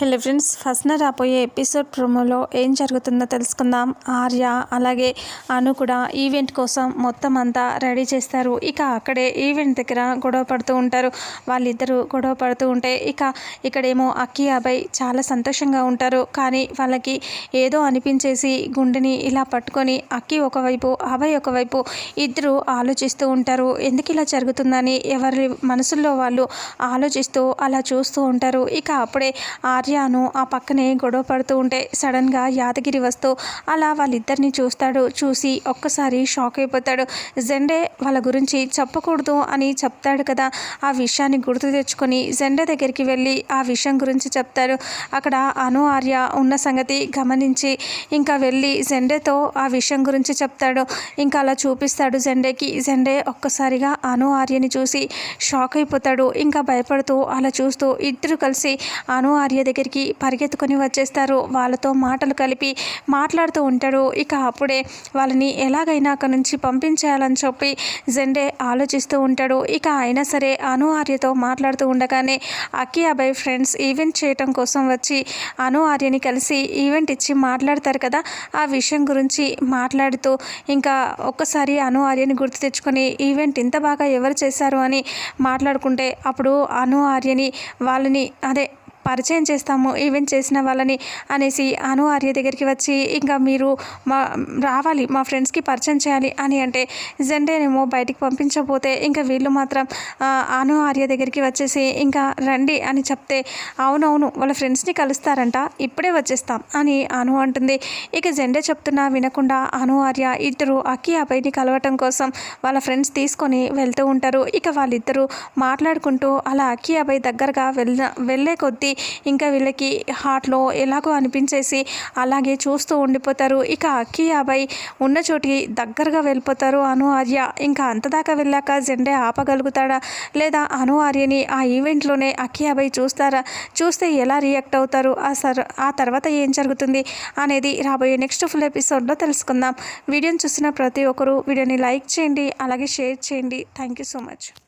Hello friends ఫస్ట్న రాబోయే episode ప్రోమోలో ఏం జరుగుతుందో తెలుసుకుందాం. ఆర్య అలాగే అను కూడా ఈవెంట్ కోసం మొత్తం అంతా రెడీ చేస్తారు. ఇక అక్కడే ఈవెంట్ దగ్గర గొడవ పడుతూ ఉంటారు. వాళ్ళిద్దరూ గొడవ పడుతూ ఉంటే ఇక ఇక్కడేమో అక్కి అబ్బాయి చాలా సంతోషంగా ఉంటారు. కానీ వాళ్ళకి ఏదో అనిపించేసి గుండెని ఇలా పట్టుకొని అక్కి ఒకవైపు అబ్బాయి ఒకవైపు ఇద్దరు ఆలోచిస్తూ ఉంటారు. ఎందుకు ఇలా జరుగుతుందని ఎవరి మనసుల్లో వాళ్ళు ఆలోచిస్తూ అలా చూస్తూ ఉంటారు. ఇక అప్పుడే ఆర్య ఆర్యాను ఆ పక్కనే గొడవ పడుతూ ఉంటే సడన్గా యాదగిరి వస్తూ అలా వాళ్ళిద్దరిని చూస్తాడు చూసి ఒక్కసారి షాక్ అయిపోతాడు. జెండే వాళ్ళ గురించి చెప్పకూడదు అని చెప్తాడు కదా. ఆ విషయాన్ని గుర్తు తెచ్చుకొని జెండే దగ్గరికి వెళ్ళి ఆ విషయం గురించి చెప్తాడు. అక్కడ అను ఆర్య ఉన్న సంగతి గమనించి ఇంకా వెళ్ళి జెండేతో ఆ విషయం గురించి చెప్తాడు. ఇంకా అలా చూపిస్తాడు జెండేకి. జెండే ఒక్కసారిగా అను ఆర్యని చూసి షాక్ అయిపోతాడు. ఇంకా భయపడుతూ అలా చూస్తూ ఇద్దరు కలిసి అను ఆర్య దగ్గర దగ్గరికి పరిగెత్తుకొని వచ్చేస్తారు. వాళ్ళతో మాటలు కలిపి మాట్లాడుతూ ఉంటాడు ఇక అప్పుడే వాళ్ళని ఎలాగైనా అక్కడి నుంచి పంపించేయాలని చెప్పి జెండే ఆలోచిస్తూ ఉంటాడు. ఇక అయినా సరే అను ఆర్యతో మాట్లాడుతూ ఉండగానే అక్కి అబ్బాయి ఫ్రెండ్స్ ఈవెంట్ చేయటం కోసం వచ్చి అను ఆర్యని కలిసి ఈవెంట్ ఇచ్చి మాట్లాడతారు కదా ఆ విషయం గురించి మాట్లాడుతూ ఇంకా ఒక్కసారి అను ఆర్యని గుర్తు తెచ్చుకొని ఈవెంట్ ఇంత బాగా ఎవరు చేశారు అని మాట్లాడుకుంటే అప్పుడు అను ఆర్యని వాళ్ళని అదే పరిచయం చేస్తాము ఈవెంట్ చేసిన వాళ్ళని అనేసి అను ఆర్య దగ్గరికి వచ్చి ఇంకా మీరు మా రావాలి మా ఫ్రెండ్స్కి పరిచయం చేయాలి అని అంటే జెండేనేమో బయటికి పంపించకపోతే ఇంకా వీళ్ళు మాత్రం అను ఆర్య దగ్గరికి వచ్చేసి ఇంకా రండి అని చెప్తే అవునవును వాళ్ళ ఫ్రెండ్స్ని కలుస్తారంట ఇప్పుడే వచ్చేస్తాం అని అను అంటుంది. ఇక జెండే చెప్తున్నా వినకుండా అను ఆర్య ఇద్దరు అక్కి అబ్బాయిని కలవటం కోసం వాళ్ళ ఫ్రెండ్స్ తీసుకొని వెళ్తూ ఉంటారు. ఇక వాళ్ళిద్దరూ మాట్లాడుకుంటూ అలా అక్కి అబ్బాయి దగ్గరగా వెళ్ళ వెళ్ళే కొద్దీ ఇంకా వీళ్ళకి హార్ట్లో ఎలాగో అనిపించేసి అలాగే చూస్తూ ఉండిపోతారు. ఇక అక్కి అబ్బాయి ఉన్న చోటికి దగ్గరగా వెళ్ళిపోతారు అను ఆర్య. ఇంకా అంతదాకా వెళ్ళాక జెండే ఆపగలుగుతాడా లేదా అను ఆర్యని ఆ ఈవెంట్లోనే అక్కి అబ్బాయి చూస్తారా? చూస్తే ఎలా రియాక్ట్ అవుతారు? ఆ సర్ ఆ తర్వాత ఏం జరుగుతుంది అనేది రాబోయే నెక్స్ట్ ఫుల్ ఎపిసోడ్లో తెలుసుకుందాం. వీడియోని చూసిన ప్రతి ఒక్కరూ వీడియోని లైక్ చేయండి అలాగే షేర్ చేయండి. Thank you so much